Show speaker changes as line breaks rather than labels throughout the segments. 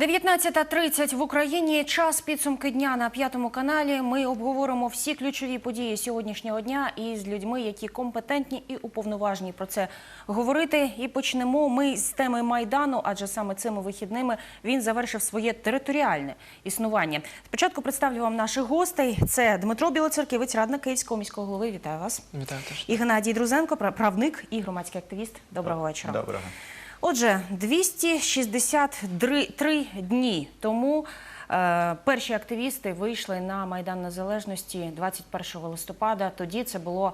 19.30 в Україні. Час підсумки дня на п'ятому каналі. Ми обговоримо всі ключові події сьогоднішнього дня із людьми, які компетентні і уповноважені про це говорити. І почнемо ми з теми майдану, адже саме цими вихідними він завершив своє територіальне існування. Спочатку представлю вам наших гостей. Це Дмитро Білоцерківець, радник Київського міського голови. Вітаю вас.
Вітаю теж.
І Геннадій Друзенко, пра- правник і громадський активіст. Доброго вечора.
Доброго.
Отже, 263 дні тому е, перші активісти вийшли на Майдан Незалежності 21 листопада. Тоді це було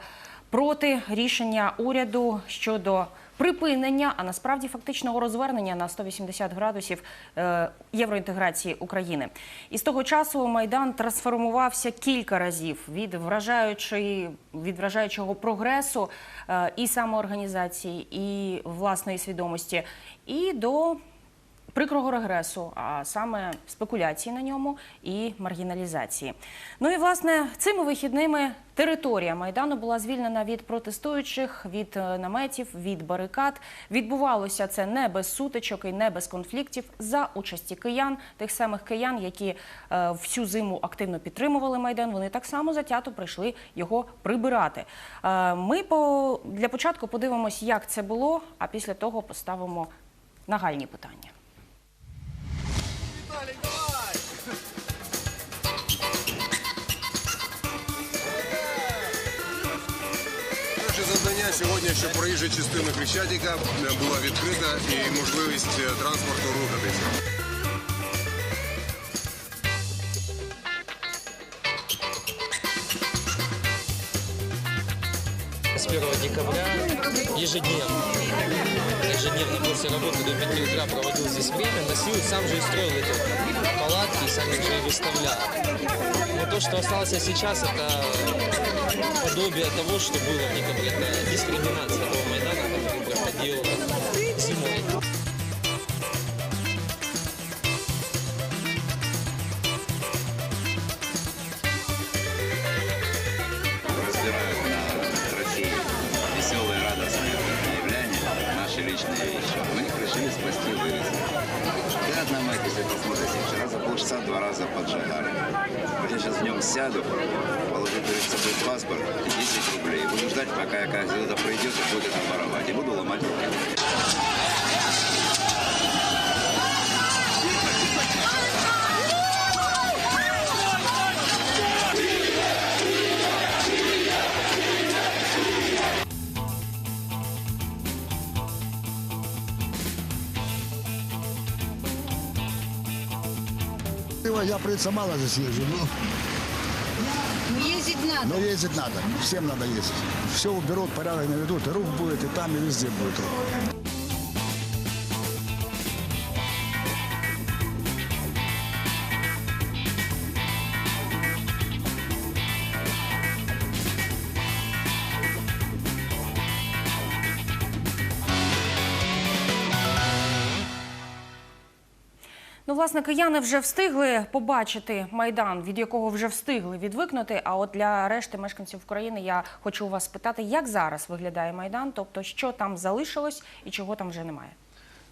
проти рішення уряду щодо припинення, а насправді фактичного розвернення на 180 градусів е, євроінтеграції України. І з того часу Майдан трансформувався кілька разів від вражаючої від вражаючого прогресу е, і самоорганізації, і власної свідомості, і до прикрого регресу, а саме спекуляції на ньому і маргіналізації. Ну і власне цими вихідними територія майдану була звільнена від протестуючих, від е, наметів, від барикад. Відбувалося це не без сутичок і не без конфліктів за участі киян, тих самих киян, які е, всю зиму активно підтримували майдан. Вони так само затято прийшли його прибирати. Е, Ми по для початку подивимось, як це було, а після того поставимо нагальні питання.
Наше завдання сьогодні, щоб проїжджа частина Хрещатика е, була відкрита і можливість е, транспорту рухатися.
С 1 декабря ежедневно, ежедневно после работы до 5 утра проводил здесь время, носил, сам же и строил эти палатки, сам их же и выставлял. Но то, что осталось сейчас, это подобие того, что было в декабре. Это дискриминация
полчаса два раза поджигали. Я сейчас в нем сяду, положу перед собой паспорт и 10 рублей. Буду ждать, пока я как это пройдет и будет это воровать. И буду ломать руки.
Я, принципе, мало здесь езжу, но,
Ездить надо.
но ездить надо. Всем надо ездить. Все уберут, порядок наведут, и рух будет, и там, и везде будет рух.
Власне, кияни вже встигли побачити майдан, від якого вже встигли відвикнути. А от для решти мешканців України я хочу у вас спитати, як зараз виглядає майдан, тобто що там залишилось і чого там вже немає.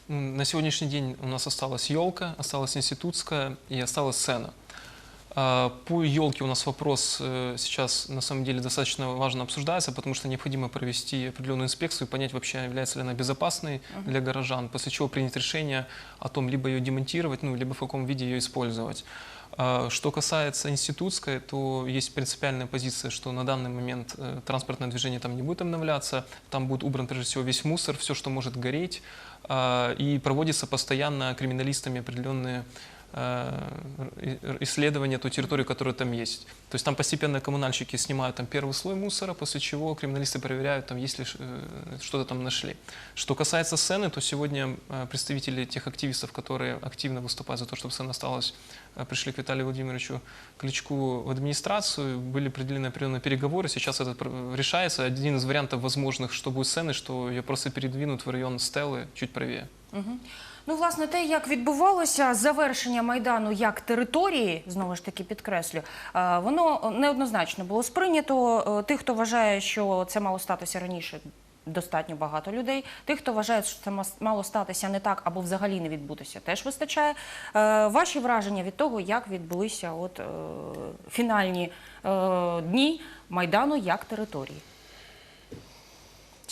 На сегодняшний день у нас осталась елка, осталась институтская и осталась сцена. А, По елке у нас вопрос э, сейчас на самом деле достаточно важно обсуждается, потому что необходимо провести определенную инспекцию и понять вообще, является ли она безопасной для горожан, после чего принять решение о том, либо ее демонтировать, ну, либо в каком виде ее использовать. А, Что касается институтской, то есть принципиальная позиция, что на данный момент э, транспортное движение там не будет обновляться, там будет убран прежде всего весь мусор, все, что может гореть, а, и проводится постоянно криминалистами определенные э, и- исследования той территории, которая там есть. То есть там постепенно коммунальщики снимают там первый слой мусора, после чего криминалисты проверяют, там, есть ли ш- э, что-то там нашли. Что касается сцены, то сегодня э, представители тех активистов, которые активно выступают за то, чтобы сцена осталась, э, пришли к Виталию Владимировичу Кличку в администрацию, были определены определенные переговоры, сейчас это пр- решается. Один из вариантов возможных, что будет сцены, что ее просто передвинут в район Стеллы чуть правее.
Ну, власне, те, як відбувалося завершення майдану як території, знову ж таки підкреслю, е, воно неоднозначно було сприйнято. Е, Тих, хто вважає, що це мало статися раніше, достатньо багато людей. Тих, хто вважає, що це мало статися не так або взагалі не відбутися, теж вистачає. Е, ваші враження від того, як відбулися от, фінальні дні Майдану як території?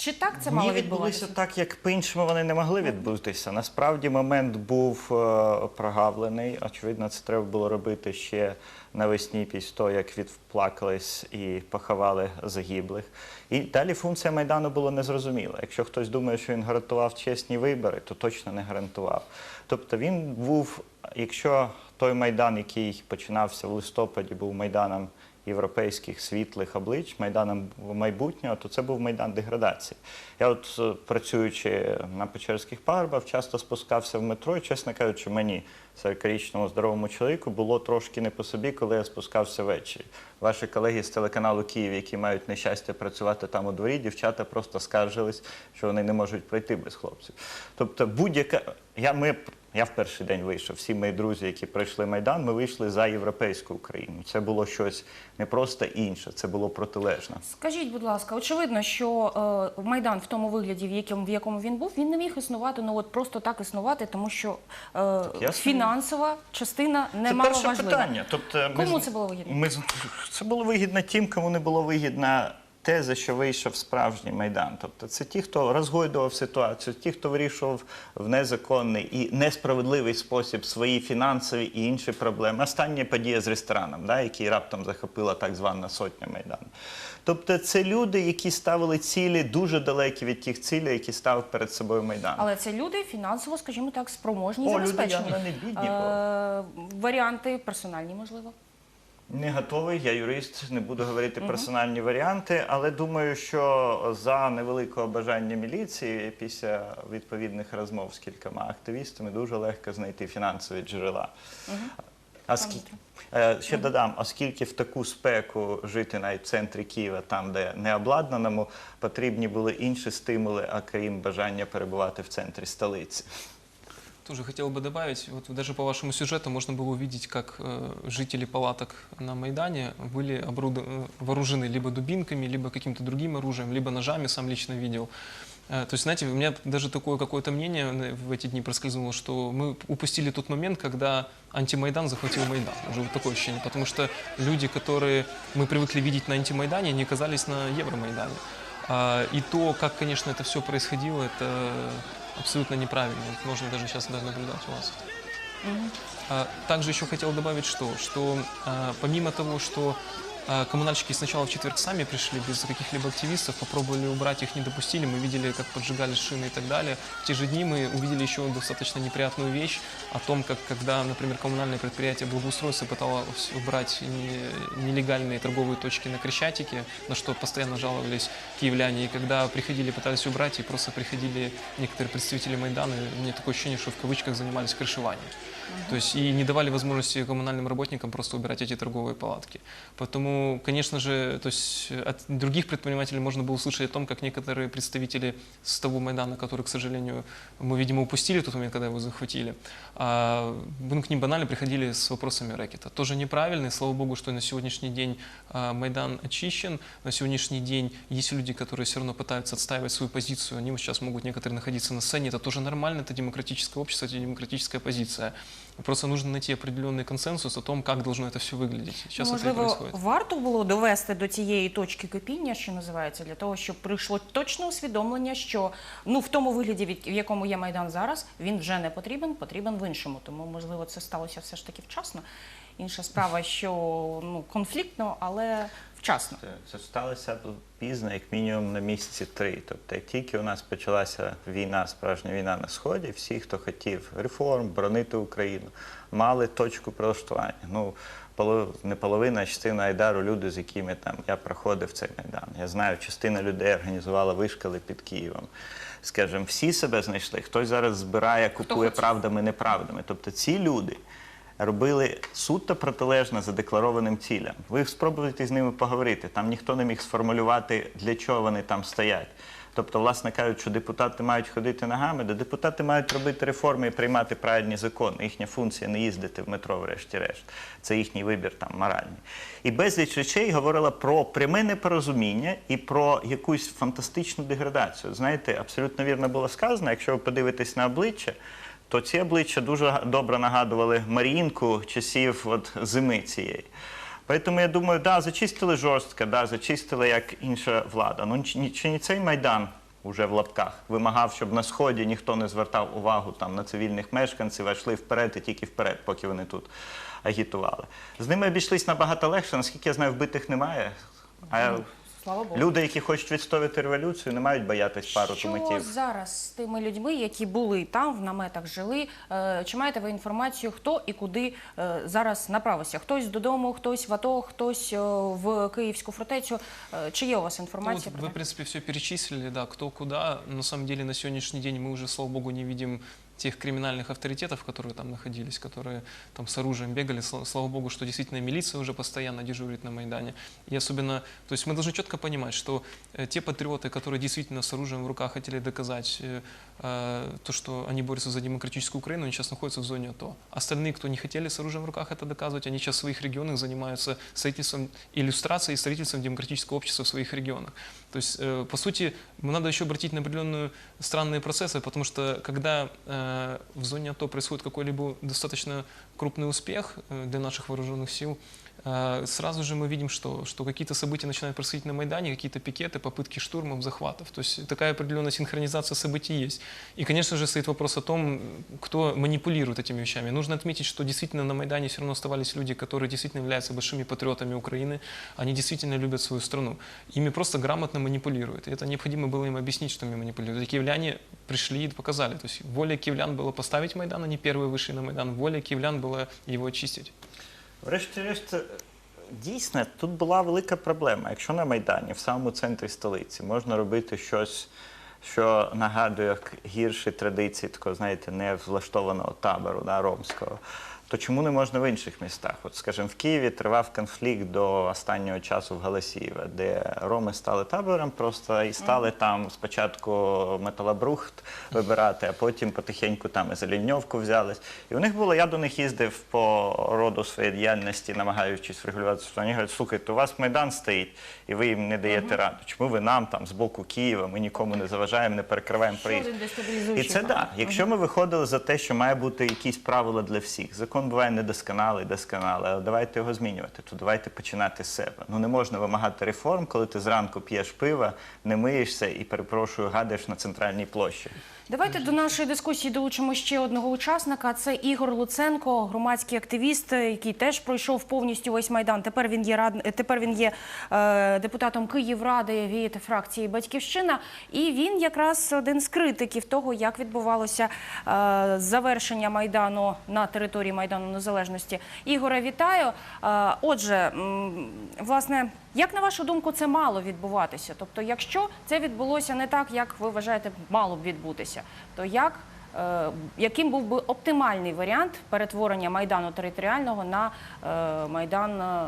Чи так це мало
Дні
відбуватися?
так, як по-іншому вони не могли відбутися. Насправді момент був е, прогавлений. Очевидно, це треба було робити ще навесні, після того, як відплакались і поховали загиблих. І далі функція Майдану була незрозуміла. Якщо хтось думає, що він гарантував чесні вибори, то точно не гарантував. Тобто він був, якщо той Майдан, який починався в листопаді, був Майданом європейських світлих облич, майданом майбутнього, то це був майдан деградації. Я от е, працюючи на Печерських пагорбах, часто спускався в метро, і, чесно кажучи, мені, 40-річному здоровому чоловіку, було трошки не по собі, коли я спускався ввечері. Ваші колеги з телеканалу Київ, які мають нещастя працювати там у дворі, дівчата просто скаржились, що вони не можуть пройти без хлопців. Тобто, будь-яка я ми. Я в перший день вийшов. Всі мої друзі, які пройшли Майдан, ми вийшли за європейську Україну. Це було щось не просто інше, це було протилежне.
Скажіть, будь ласка, очевидно, що е, майдан в тому вигляді, в якому в якому він був, він не міг існувати. Ну от просто так існувати, тому що е, фінансова частина не
це
мало
перше
важлива.
питання. Тобто,
Кому це було вигідно?
Ми, це було вигідно тим, кому не було вигідно те, за що вийшов справжній майдан. Тобто, це ті, хто розгойдував ситуацію, ті, хто вирішував в незаконний і несправедливий спосіб свої фінансові і інші проблеми. Остання подія з рестораном, да, який раптом захопила так звана сотня майдану. Тобто, це люди, які ставили цілі дуже далекі від тих цілей, які ставив перед собою майдан.
Але це люди фінансово, скажімо так, спроможні
О, люди
забезпечені.
явно не бідні,
Е, варіанти персональні, можливо.
Не готовий, я юрист, не буду говорити персональні варіанти, але думаю, що за невеликого бажання міліції після відповідних розмов з кількома активістами дуже легко знайти фінансові джерела. А скільки, ще додам, оскільки в таку спеку жити навіть в центрі Києва, там, де не обладнаному, потрібні були інші стимули, окрім бажання перебувати в центрі столиці.
Тоже хотел бы добавить, вот даже по вашему сюжету можно было увидеть, как э, жители палаток на Майдане были оборудо- э, вооружены либо дубинками, либо каким-то другим оружием, либо ножами, сам лично видел. Э, то есть, знаете, у меня даже такое какое-то мнение э, в эти дни проскользнуло, что мы упустили тот момент, когда антимайдан захватил Майдан. Уже вот такое ощущение, потому что люди, которые мы привыкли видеть на антимайдане, они оказались на Евромайдане. А, И то, как, конечно, это все происходило, это абсолютно неправильно. Вот можно даже сейчас даже наблюдать у вас. А, Также еще хотел добавить что? Что а, помимо того, что коммунальщики сначала в четверг сами пришли без каких-либо активистов, попробовали убрать их, не допустили, мы видели, как поджигали шины и так далее. В те же дни мы увидели еще достаточно неприятную вещь о том, как когда, например, коммунальное предприятие благоустройства пыталось убрать не- нелегальные торговые точки на Крещатике, на что постоянно жаловались киевляне, и когда приходили, пытались убрать, и просто приходили некоторые представители Майдана, и у меня такое ощущение, что в кавычках занимались крышеванием. То есть и не давали возможности коммунальным работникам просто убирать эти торговые палатки. Поэтому, конечно же, то есть от других предпринимателей можно было услышать о том, как некоторые представители с того Майдана, который, к сожалению, мы, видимо, упустили в тот момент, когда его захватили, а, ну, к ним банально приходили с вопросами рэкета. Тоже неправильно, и слава богу, что на сегодняшний день а, Майдан очищен. На сегодняшний день есть люди, которые все равно пытаются отстаивать свою позицию. Они сейчас могут некоторые находиться на сцене. Это тоже нормально, это демократическое общество, это демократическая позиция. Просто нужно найти определенный консенсус о том, как должно это все выглядеть. Сейчас это и
Можливо,
происходит.
варто було довести до цієї точки кипіння, що називається, для того, щоб прийшло точне усвідомлення, що ну в тому вигляді, від- в якому є майдан зараз, він вже не потрібен, потрібен в іншому. Тому можливо це сталося все ж таки вчасно. Інша справа, що ну конфліктно, але вчасно.
Це, це сталося пізно, як мінімум на місяці три. Тобто, як тільки у нас почалася війна, справжня війна на сході, всі, хто хотів реформ, боронити Україну, мали точку прилаштування. Ну, не половина, а частина Айдару, люди, з якими там я проходив цей майдан. Я знаю, частина людей організувала вишкали під Києвом. Скажімо, всі себе знайшли. Хтось зараз збирає, купує правдами, неправдами. Тобто ці люди робили суто протилежно задекларованим цілям. Ви спробуйте з ними поговорити. Там ніхто не міг сформулювати, для чого вони там стоять. Тобто, власне кажуть, що депутати мають ходити ногами, де депутати мають робити реформи і приймати правильні закони. Їхня функція не їздити в метро, врешті-решт. Це їхній вибір там моральний. І безліч речей говорила про пряме непорозуміння і про якусь фантастичну деградацію. Знаєте, абсолютно вірно було сказано, якщо ви подивитесь на обличчя, то ці обличчя дуже добре нагадували Маріїнку часів от, зими цієї. Поэтому я думаю, да, зачистили жорстко, да, зачистили як інша влада. Ну чи, чи не цей майдан уже в лапках вимагав, щоб на сході ніхто не звертав увагу там на цивільних мешканців, а йшли вперед і тільки вперед, поки вони тут агітували. З ними обійшлись набагато легше, наскільки я знаю, вбитих немає. А
Слава Богу.
люди, які хочуть відстояти революцію, не мають боятись пару
Що
туматів.
зараз з тими людьми, які були там, в наметах жили? Е, Чи маєте ви інформацію, хто і куди е, зараз направився? Хтось додому, хтось в АТО, хтось е, в Київську фортецю. Е, Чи є у вас
Ну,
інформація
вот
про
вы, в
це?
принципе, все перечислили, да, кто куда. На самом деле, на сегодняшний день мы уже, слава богу, не видим тех криминальных авторитетов, которые там находились, которые там с оружием бегали. Сла- Слава богу, что действительно милиция уже постоянно дежурит на Майдане. И особенно, то есть мы должны четко понимать, что э, те патриоты, которые действительно с оружием в руках хотели доказать э, э, то, что они борются за демократическую Украину, они сейчас находятся в зоне АТО. Остальные, кто не хотели с оружием в руках это доказывать, они сейчас в своих регионах занимаются строительством, иллюстрацией и строительством демократического общества в своих регионах. То есть, э, по сути, надо еще обратить на определенные странные процессы, потому что когда э, в зоне АТО происходит какой-либо достаточно крупный успех э, для наших вооруженных сил, э, сразу же мы видим, что, что какие-то события начинают происходить на Майдане, какие-то пикеты, попытки штурмов, захватов. То есть такая определенная синхронизация событий есть. И, конечно же, стоит вопрос о том, кто манипулирует этими вещами. Нужно отметить, что действительно на Майдане все равно оставались люди, которые действительно являются большими патриотами Украины. Они действительно любят свою страну. Ими просто грамотно манипулируют. И это необходимо было им объяснить, что ими манипулируют. И киевляне пришли и показали. То есть воля киевлян было поставить Майдан, они первые вышли на Майдан. Воля киевлян была его очистить.
Врешті-решт, дійсно, тут була велика проблема. Якщо на Майдані, в самому центрі столиці, можна робити щось, що нагадує гірші традиції, такого, знаєте, не влаштованого табору да, ромського, то чому не можна в інших містах? От, скажімо, в Києві тривав конфлікт до останнього часу в Галасієве, де роми стали табором просто і стали там спочатку металобрухт вибирати, а потім потихеньку там і Зеленьовку взялись. І у них було, я до них їздив по роду своєї діяльності, намагаючись врегулювати. Вони говорять, слухайте, у вас Майдан стоїть, і ви їм не даєте раду. Чому ви нам там з боку Києва, ми нікому не заважаємо, не перекриваємо
Ще
проїзд. І це так. Якщо ми виходили за те, що має бути якісь правила для всіх, закон буває недосконалий, досконалий, але давайте його змінювати. То давайте починати з себе. Ну не можна вимагати реформ, коли ти зранку п'єш пива, не миєшся і перепрошую, гадаєш на центральній площі.
Давайте до нашої дискусії долучимо ще одного учасника. Це Ігор Луценко, громадський активіст, який теж пройшов повністю весь майдан. Тепер він є рад... тепер він є е, депутатом Київради від фракції Батьківщина. І він якраз один з критиків того, як відбувалося е, завершення майдану на території майдану Незалежності. Ігоре, вітаю. Е, отже, м, власне. Як на вашу думку, це мало відбуватися? Тобто, якщо це відбулося не так, як ви вважаєте, мало б відбутися, то як, е, яким був би оптимальний варіант перетворення майдану територіального на е, майдан, е,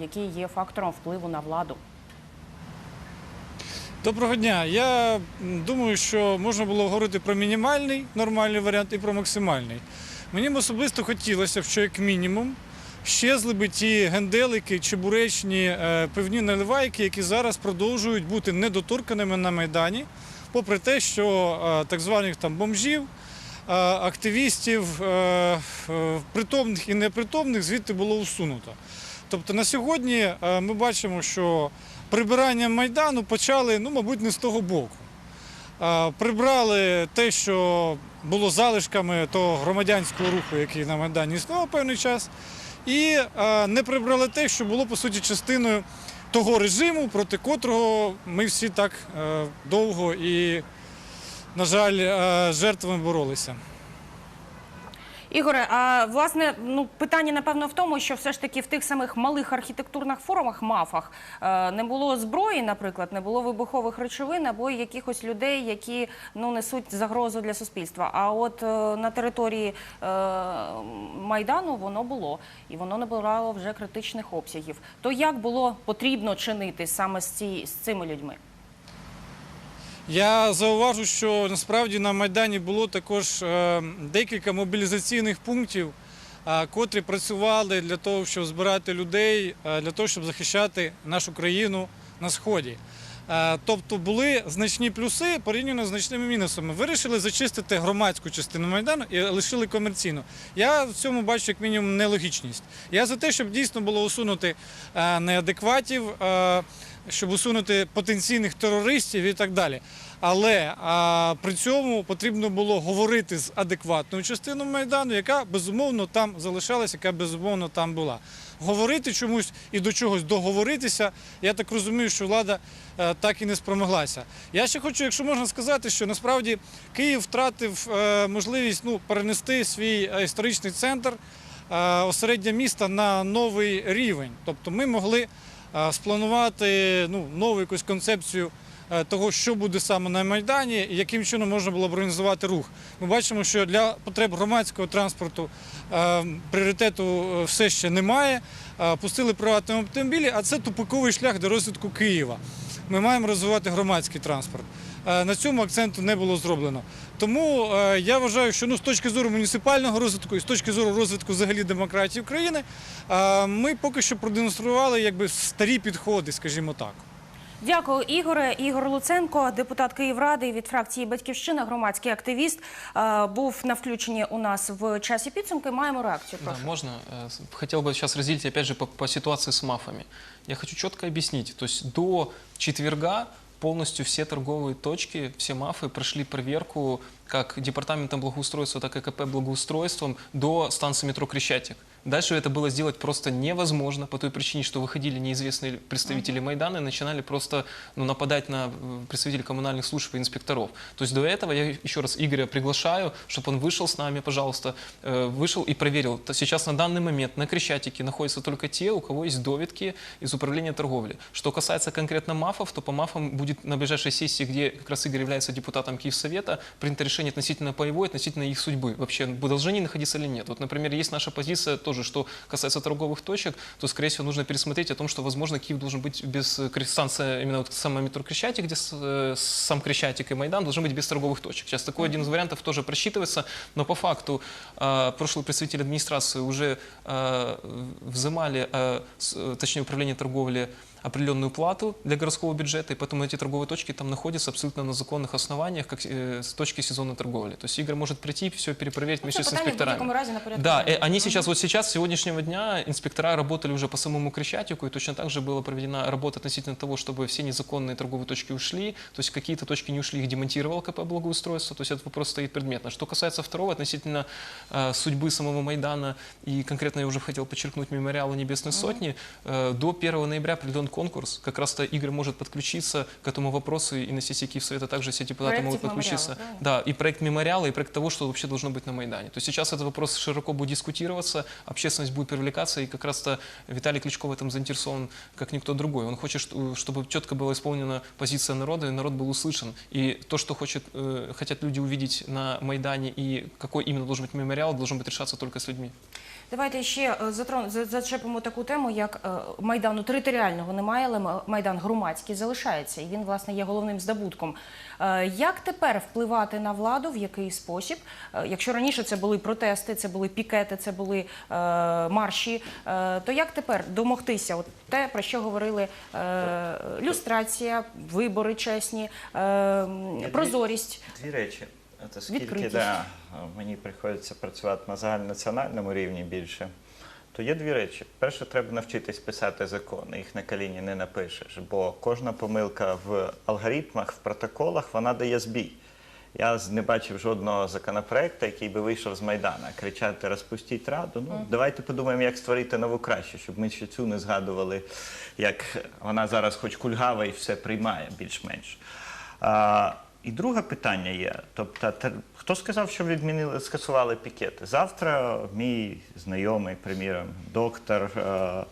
який є фактором впливу на владу?
Доброго дня. Я думаю, що можна було говорити про мінімальний нормальний варіант і про максимальний. Мені б особисто хотілося б, що як мінімум щезли би ті генделики, чебуречні е, пивні наливайки, які зараз продовжують бути недоторканими на Майдані, попри те, що е, так званих там бомжів, е, активістів, притомних і непритомних звідти було усунуто. Тобто на сьогодні ми бачимо, що прибирання Майдану почали, ну, мабуть, не з того боку. Прибрали те, що було залишками того громадянського руху, який на Майдані існував певний час, і е, не прибрали те, що було по суті частиною того режиму, проти котрого ми всі так е, довго і, на жаль, е, жертвами боролися.
Ігоре, а власне, ну питання напевно в тому, що все ж таки в тих самих малих архітектурних формах, мафах, е, не було зброї, наприклад, не було вибухових речовин або якихось людей, які ну несуть загрозу для суспільства. А от е, на території е, майдану воно було і воно набирало вже критичних обсягів. То як було потрібно чинити саме з ці з цими людьми?
Я зауважу, що насправді на Майдані було також е, декілька мобілізаційних пунктів, е, котрі працювали для того, щоб збирати людей, е, для того, щоб захищати нашу країну на сході. Тобто були значні плюси порівняно з значними мінусами. Вирішили зачистити громадську частину майдану і лишили комерційну. Я в цьому бачу як мінімум нелогічність. Я за те, щоб дійсно було усунути неадекватів, щоб усунути потенційних терористів і так далі. Але а, при цьому потрібно було говорити з адекватною частиною майдану, яка безумовно там залишалася, яка безумовно там була. Говорити чомусь і до чогось договоритися. Я так розумію, що влада е, так і не спромоглася. Я ще хочу, якщо можна сказати, що насправді Київ втратив е, можливість ну, перенести свій е, історичний центр е, осереддя міста на новий рівень. Тобто ми могли спланувати ну, нову якусь концепцію е, того, що буде саме на Майдані, і яким чином можна було б організувати рух. Ми бачимо, що для потреб громадського транспорту е, пріоритету е, все ще немає. Пустили приватні автомобілі, а це тупиковий шлях до розвитку Києва. Ми маємо розвивати громадський транспорт. На цьому акценту не було зроблено. Тому е, я вважаю, що ну, з точки зору муніципального розвитку і з точки зору розвитку взагалі демократії України, е, ми поки що продемонстрували якби старі підходи, скажімо так.
Дякую, Ігоре. Ігор Луценко, депутат Київради від фракції Батьківщина, громадський активіст, е, був на включенні у нас в часі підсумки. Маємо реакцію.
Да,
Прошу.
можно? Э, с- Хотел бы сейчас разделить, опять же, по, по ситуации с мафами. Я хочу четко объяснить. То есть до четверга полностью все торговые точки, все мафы прошли проверку как департаментом благоустройства, так и КП благоустройством до станции метро Крещатик. Дальше это было сделать просто невозможно по той причине, что выходили неизвестные представители Майдана и начинали просто ну, нападать на э, представителей коммунальных служб и инспекторов. То есть до этого я еще раз Игоря приглашаю, чтобы он вышел с нами, пожалуйста, э, вышел и проверил. Сейчас на данный момент на Крещатике находятся только те, у кого есть довидки из управления торговли. Что касается конкретно МАФов, то по МАФам будет на ближайшей сессии, где как раз Игорь является депутатом Киевсовета, принято решение относительно паевой, относительно их судьбы. Вообще, должны они находиться или нет. Вот, например, есть наша позиция тоже, что касается торговых точек, то, скорее всего, нужно пересмотреть о том, что, возможно, Киев должен быть без э, кре- станции, именно вот самое метро Крещатик, где с- э, сам Крещатик и Майдан, должен быть без торговых точек. Сейчас такой один из вариантов тоже просчитывается, но по факту э, прошлый представитель администрации уже э, взимали, э, с- э, точнее, управление торговли Определенную плату для городского бюджета, и поэтому эти торговые точки там находятся абсолютно на законных основаниях, как э, с точки сезонной торговли. То есть Игорь может прийти, все перепроверить
Ну,
вместе с инспекторами.
разі на.
Да, э, они сейчас, вот сейчас, с сегодняшнего дня, инспектора работали уже по самому Крещатику, и точно так же была проведена работа относительно того, чтобы все незаконные торговые точки ушли, то есть какие-то точки не ушли, их демонтировал КП благоустройства, то есть этот вопрос стоит предметно. Что касается второго, относительно э, судьбы самого Майдана, и конкретно я уже хотел подчеркнуть мемориала Небесной Сотни, э, до 1 ноября определен конкурс, как раз-то Игорь может подключиться к этому вопросу, и на сессии Киевсовета также все депутаты
Проектив
могут
мемориала,
подключиться.
правильно?
Да, и проект мемориала, и проект того, что вообще должно быть на Майдане. То есть сейчас этот вопрос широко будет дискутироваться, общественность будет привлекаться, и как раз-то Виталий Кличко в этом заинтересован, как никто другой. Он хочет, что- чтобы четко была исполнена позиция народа, и народ был услышан. И то, что хочет, э, хотят люди увидеть на Майдане, и какой именно должен быть мемориал, должно быть решаться только с людьми.
Давайте ще е, затрон- за- зачепимо таку тему, як е, майдану територіального немає, але майдан громадський залишається, і він власне є головним здобутком. Е, Як тепер впливати на владу, в який спосіб? Е, Якщо раніше це були протести, це були пікети, це були е, марші, то як тепер домогтися? От те, про що говорили люстрація, вибори чесні, прозорість.
Дві речі. Це скільки да, мені приходиться працювати на загальнонаціональному рівні більше, то є дві речі. Перше, треба навчитись писати закони, їх на коліні не напишеш, бо кожна помилка в алгоритмах, в протоколах, вона дає збій. Я не бачив жодного законопроекту, який би вийшов з Майдана. Кричати розпустіть раду. Ну давайте подумаємо, як створити нову краще, щоб ми ще цю не згадували, як вона зараз, хоч кульгава і все приймає більш-менш. І друге питання є. Тобто, хто сказав, що відмінили, скасували пікети? Завтра мій знайомий, приміром, доктор, е,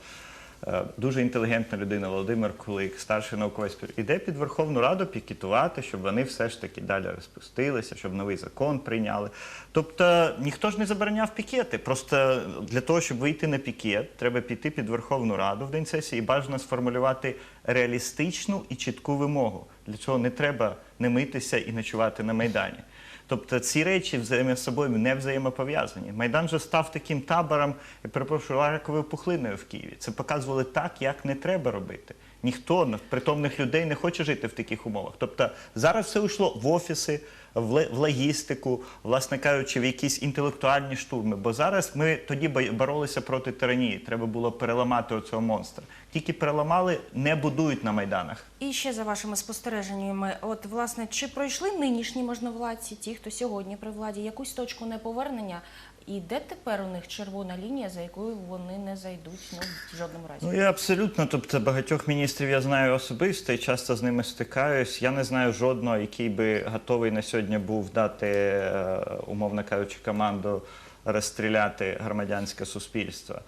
е, дуже інтелігентна людина Володимир Кулик, старший науковець, іде під Верховну Раду пікетувати, щоб вони все ж таки далі розпустилися, щоб новий закон прийняли. Тобто ніхто ж не забороняв пікети. Просто для того, щоб вийти на пікет, треба піти під Верховну Раду в день сесії і бажано сформулювати реалістичну і чітку вимогу. Для чого не треба не митися і ночувати на Майдані. Тобто ці речі взаємно собою не взаємопов'язані. Майдан же став таким табором, я перепрошую, раковою пухлиною в Києві. Це показували так, як не треба робити. Ніхто притомних людей не хоче жити в таких умовах. Тобто зараз все йшло в офіси, в логістику, власне кажучи, в якісь інтелектуальні штурми. Бо зараз ми тоді бо- боролися проти тиранії. Треба було переламати оцього монстра. Тільки переламали, не будують на майданах.
І ще за вашими спостереженнями, от власне, чи пройшли нинішні можновладці, ті, хто сьогодні при владі, якусь точку неповернення? І де тепер у них червона лінія, за якою вони не зайдуть ну, в жодному разі?
Ну я абсолютно, тобто багатьох міністрів я знаю особисто і часто з ними стикаюсь. Я не знаю жодного, який би готовий на сьогодні був дати, е, умовно кажучи, команду розстріляти громадянське суспільство.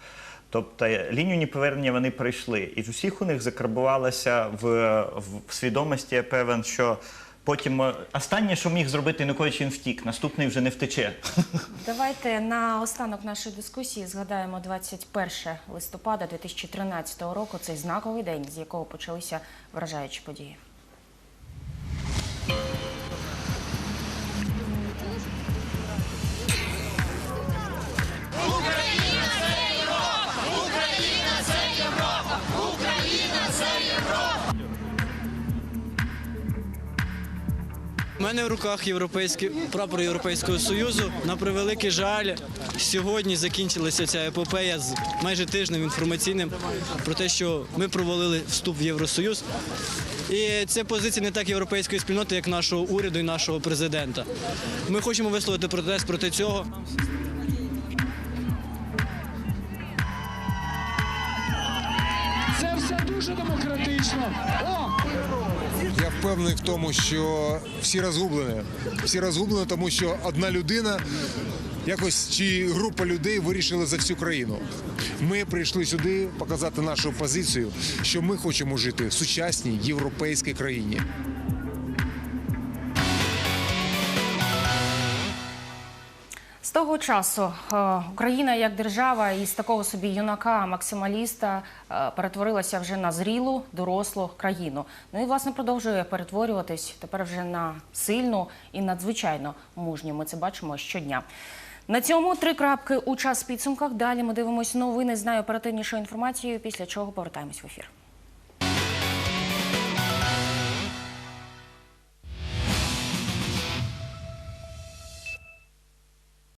Тобто лінію неповернення вони пройшли, і в усіх у них закарбувалося в, в свідомості, я певен, що потім е, останнє, що міг зробити Янукович, він втік, наступний вже не втече.
Давайте на останок нашої дискусії згадаємо 21 листопада 2013 року. Цей знаковий день, з якого почалися вражаючі події.
У мене в руках європейський прапор Європейського Союзу. На превеликий жаль, сьогодні закінчилася ця епопея з майже тижнем інформаційним про те, що ми провалили вступ в Євросоюз. І це позиція не так європейської спільноти, як нашого уряду і нашого президента. Ми хочемо висловити протест проти цього.
Це все дуже демократично. О!
Впевнений в тому, що всі розгублені. Всі розгублені, тому що одна людина якось чи група людей вирішила за всю країну. Ми прийшли сюди показати нашу позицію, що ми хочемо жити в сучасній європейській країні.
Того часу е, Україна як держава із такого собі юнака, максималіста е, перетворилася вже на зрілу, дорослу країну. Ну і власне продовжує перетворюватись тепер вже на сильну і надзвичайно мужню. Ми це бачимо щодня. На цьому три крапки у час підсумках. Далі ми дивимося новини з найоперативнішою інформацією, після чого повертаємось в ефір.